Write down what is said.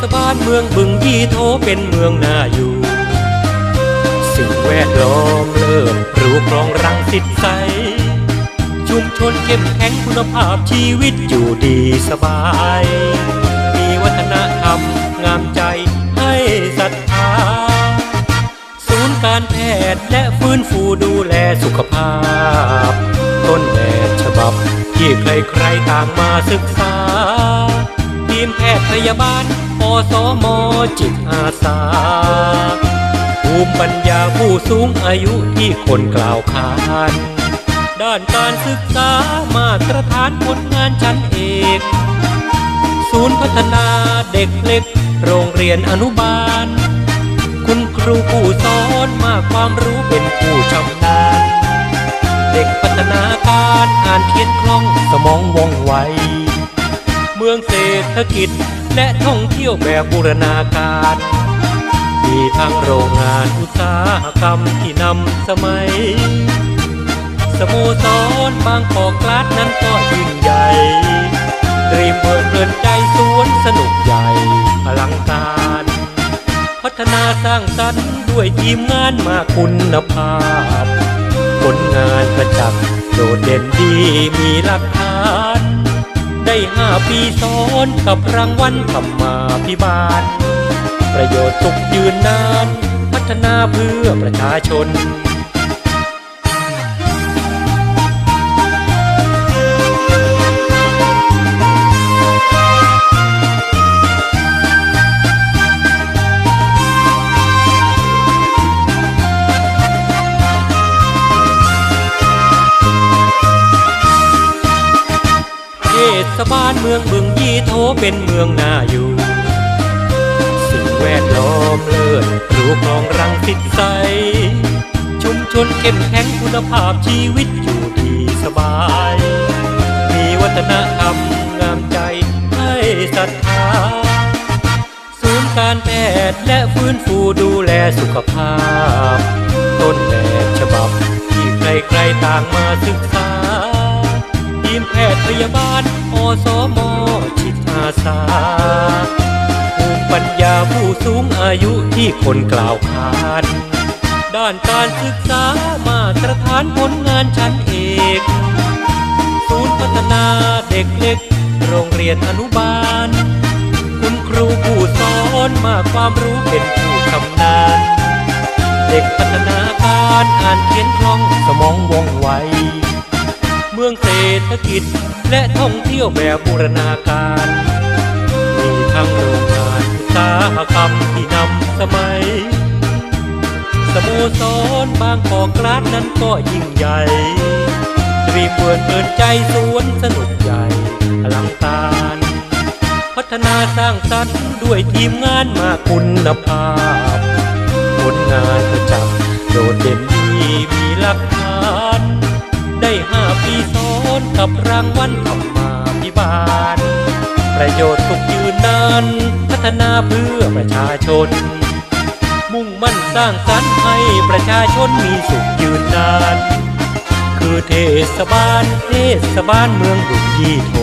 สบานเมืองบึงยี่โทเป็นเมืองน่าอยู่ สิ่งแวดล้อมเลิศรูครองรังสิตใส ชุมชนเข้มแข็งคุณภาพชีวิตอยู่ดีสบาย มีวัฒนธรรมงามใจให้ศรัทธา ศูนย์การแพทย์และฟื้นฟูดูแลสุขภาพ ต้นแบบฉบับที่ใครๆต่างมาศึกษา ทีมแพทย์พยาบาล สมจิตอาสา ภูมิปัญญาผู้สูงอายุที่คนกล่าวขาน ด้านการศึกษามาตรฐานผลงานชั้นเอก ศูนย์พัฒนาเด็กเล็ก โรงเรียนอนุบาล คุณครูผู้สอนมากความรู้เป็นผู้ชำนาญเด็กพัฒนาการอ่านเขียนคล่องสมองว่องไว เมืองเศรษฐกิจและท่องเที่ยวแบบบูรณาการ มีทั้งโรงงานอุตสาหกรรมที่นำสมัย สโมสรบางกอกกลาดนั้นก็ยิ่งใหญ่รีมเบิดเพลินใจสวนสนุกใหญ่อลังการ พัฒนาสร้างสรรค์ด้วยทีมงานมากคุณภาพ ผลงานประจักษ์โดดเด่นดีมีหลักฐาน ได้ห้าปีซ้อนกับรางวัลธรรมาพิบาล ประโยชน์สุขยืนนาน พัฒนาเพื่อประชาชน ศบาลเมืองบึงยี่โทเป็นเมืองน่าอยู่ สิ่งแวดล้อมเลิศหรูครองรังสิตใส ชุมชนเข้มแข็งคุณภาพชีวิตอยู่ดีสบาย มีวัฒนธรรมงามใจให้ศรัทธาศูนย์การแพทย์และฟื้นฟูดูแลสุขภาพ ต้นแบบฉบับที่ใครๆต่างมาศึกษาทีมแพทย์พยาบาล สูงอายุที่คนกล่าวขานด้านการศึกษามาตรฐานผลงานชั้นเอก ศูนย์พัฒนาเด็กเล็ก โรงเรียนอนุบาล คุณครูผู้สอนมากความรู้เป็นผู้ชำนาญเด็กพัฒนาการอ่านเขียนคล่องสมองว่องไว เมืองเศรษฐกิจและท่องเที่ยวแบบบูรณาการ มีทั้ง กอกลาดนั้นก็ยิ่งใหญ่รีบเปิดเปิดใจสวนสนุกใหญ่อลังการพัฒนาสร้างสรรค์ด้วยทีมงานมากคุณภาพ ผลงานประจักษ์โดดเด่นดีมีหลักฐาน ได้ห้าปีซ้อนกับรางวัลธรรมาพิบาล ประโยชน์สุขยืนนานพัฒนาเพื่อประชาชน มั่นสร้างสรรค์ให้ประชาชนมีสุขยืนนาน คือเทศบาลเทศบาลเมืองดุยี่โท